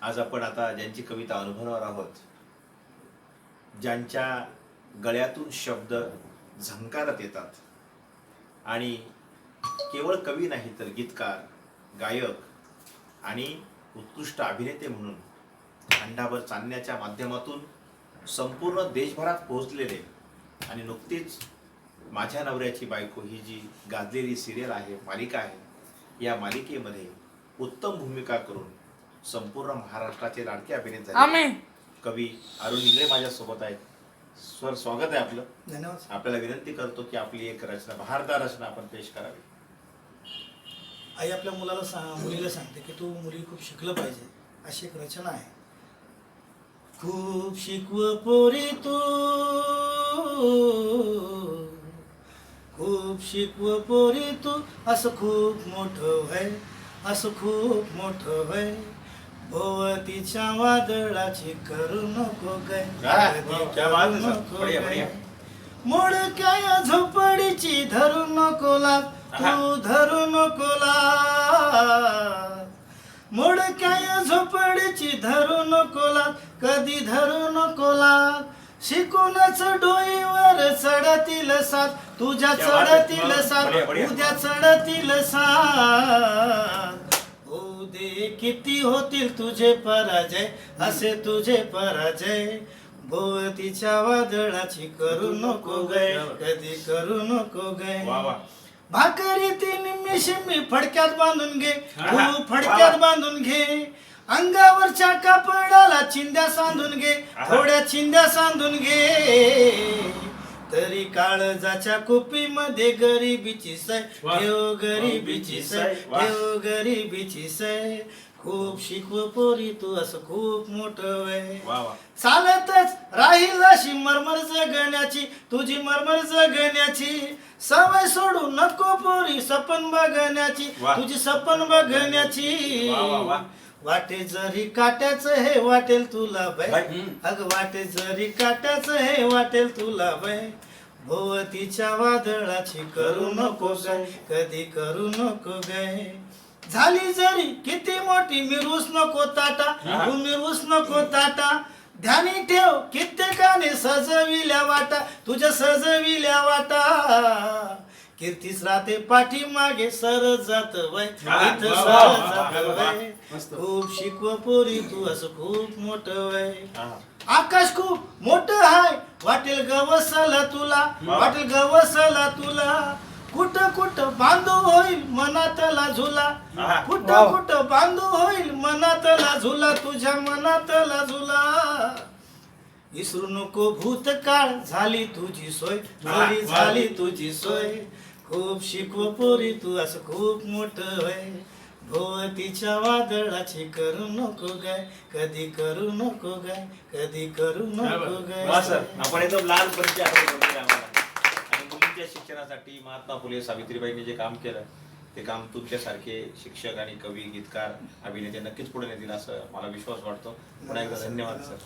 आज आपण आता ज्यांची कविता अनुभवणार आहोत ज्यांच्या गळ्यातून शब्द झंकारत येतात आणि केवळ कवी नाही तर गीतकार गायक आणि उत्कृष्ट अभिनेते म्हणून खंडावर चालण्याच्या माध्यमातून संपूर्ण देशभरात पोहोचलेले आणि नुकतीच माझ्या नवऱ्याची बायको ही जी गाजलेली सिरियल आहे मालिका आहे या मालिकेमध्ये उत्तम भूमिका करून संपूर्ण महाराष्ट्राचे लाडके अभिनेते झाले. आम्ही कवी अरुण इंगळे माझ्यासोबत आहेत. सर स्वागत आहे आपलं. धन्यवाद. आपल्याला विनंती करतो की आपली एक रचना बहारदार रचना आपण पेश करावी. आई आपल्या मुलाला सांग मुलीला सांगते की तू मुली खूप शिकलं पाहिजे अशी एक रचना आहे. खूप शिकव पोरी तू. खूप शिकव पोरी तू. असं खूप मोठं व्हय असं खूप मोठं व्हय भोवतीच्या वादळाची करू नको काय करू. नको काय. बढिया. मोड काय झोपडीची धरू नको लाग तू धरू नको लाग मोड काय झोपडीची धरू नको लाग कधी धरू नको लाग शिकूनच डोईवर चढतील साथ तुझ्या. चढतील साथ. उद्या चढतील साथ किती होतील तुझे पराजय? असे तुझे पराजय. भोवतीच्या वादळाची करू नको गय. कधी करू नको गय. भाकरी तीन मिशिमी फडक्यात बांधून घे. तू फडक्यात बांधून घे. अंगावरच्या कापडाला चिंध्या सांधून घे. थोड्या चिंध्या सांधून घे. तरी काळजाच्या कुपीमध्ये गरिबीची सय. ठेव गरिबीची सय. ठेव गरिबीची सय. खूप शिकव पोरी तू असं खूप मोठं वय. चालतच राहील अशी मरमर जगण्याची तुझी मरमर जगण्याची. सवय सोडू नको पोरी सपन बघण्याची. तुझी सपन बघण्याची. वाटे जरी काट्याचं हे वाटेल तुला बाय बाय. अग वाटे जरी काट्याचं हे वाटेल तुला बाय भोवतीच्या वादळाची करू नको गाय कधी करू नको गाय झाली जरी किती मिरूस नको ताटा. तू मिरूस नको ताटा ध्यानी ठेव कित्येकाने सजविल्या वाटा तुझ्या सजविल्या वाटा कीर्तीस राहते पाठी मागे सर जात वय. इथं जात. खूप शिकव पोरी तू असं खूप मोठं वय. आकाश खूप मोठं हाय वाटेल गवसला तुला. वाटेल गवसला तुला कुठं कुठं बांधू होईल मनातला झुला. कुठं. कुठं बांधू होईल मनातला झुला तुझ्या मनातला झुला. विसरू नको भूतकाळ झाली तुझी सोय. वा. झाली तुझी सोय. खूप शिकव पोरी तू असं खूप मोठं होय. भोवतीच्या वादळाची करू नको गाय कधी करू नको गाय कधी करू नको गाय आपण एकदम लहानपणीची आठवण आम्हाला. आणि मुलींच्या शिक्षणासाठी महात्मा फुले सावित्रीबाईंनी जे काम केलं ते काम तुमच्यासारखे शिक्षक आणि कवी गीतकार अभिनेते नक्कीच पुढे नेतील असं मला विश्वास वाटतो. पुन्हा एकदा धन्यवाद सर.